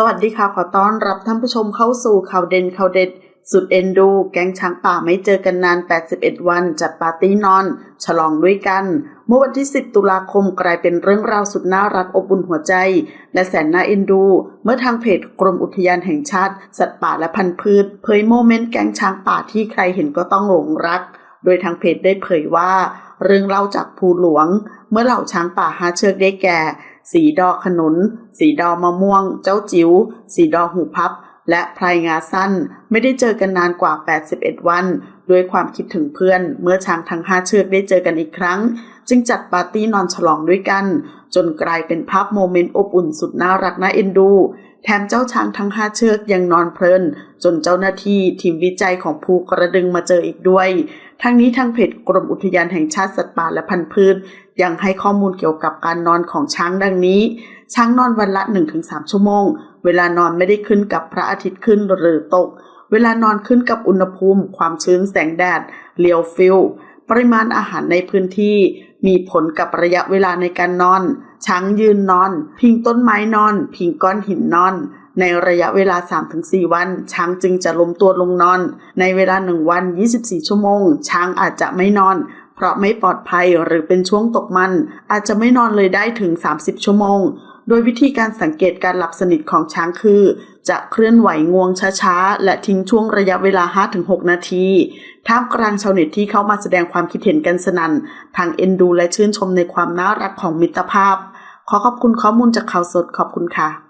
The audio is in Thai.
สวัสดีค่ะ ขอต้อนรับท่านผู้ชมเข้าสู่ข่าวเด่นข่าวเด็ด สุดเอ็นดู แก๊งช้างป่าไม่เจอกันนาน 81 วัน จัดปาร์ตี้นอน ฉลองด้วยกัน เมื่อวันที่ 10 ตุลาคมกลายเป็นเรื่องราวสุดน่ารักอบอุ่นหัวใจ และแสนน่าเอ็นดู เมื่อทางเพจกรมอุทยานแห่งชาติ สัตว์ป่าและพันธุ์พืช เผยโมเมนต์แก๊งช้างป่าที่ใครเห็นก็ต้องหลงรัก โดยทางเพจได้เผยว่า เรื่องเล่าจากภูหลวง เมื่อเหล่าช้างป่าหาเชือกได้แก่ สีดอขนุน สีดอมะม่วง เจ้าจิ๋ว สีดอหูพับ และพลายงาสั้น ไม่ได้เจอกันนานกว่า 81 วัน ด้วยความคิดถึงเพื่อน เมื่อช้างทั้งห้าเชือกได้เจอกันอีกครั้ง จึงจัดปาร์ตี้นอนฉลองด้วยกัน จนกลายเป็นภาพโมเมนต์อบอุ่นสุดน่ารักน่าเอ็นดู แถมเจ้าช้างทั้งห้าเชือกยังนอนเพลิน จนเจ้าหน้าที่ทีมวิจัยของภูกระดึงมาเจออีกด้วยทั้งนี้ทางเพจกรมอุทยานแห่งชาติสัตว์ป่าและพันธุ์พืช ยังให้ข้อมูลเกี่ยวกับการนอนของช้างดังนี้ ช้างนอนวันละ 1-3 ชั่วโมง เวลานอนไม่ได้ขึ้นกับพระอาทิตย์ขึ้นหรือตก เวลานอนขึ้นกับอุณหภูมิ ความชื้นแสงแดดเลียวฟิลปริมาณอาหารในพื้นที่ มีผลกับระยะเวลาในการนอน ช้างยืนนอน พิงต้นไม้นอน พิงก้อนหินนอน ในระยะเวลา 3-4 วัน ช้างจึงจะล้มตัวลงนอน ในเวลา 1 วัน 24 ชั่วโมง ช้างอาจจะไม่นอน เพราะไม่ปลอดภัยหรือเป็นช่วงตกมัน อาจจะไม่นอนเลยได้ถึง 30 ชั่วโมง โดยวิธีการสังเกตการหลับสนิทของช้างคือ จะเคลื่อนไหวงวงช้าๆ และทิ้งช่วงระยะเวลา 5-6 นาที ท่ามกลางชาวเน็ตที่เข้ามาแสดงความคิดเห็นกันสนัน่นทางเอ็นดูและชื่นชมในความน่ารักของมิตรภาพ ขอขอบคุณข้อมูลจากข่าวสดขอบคุณค่ะ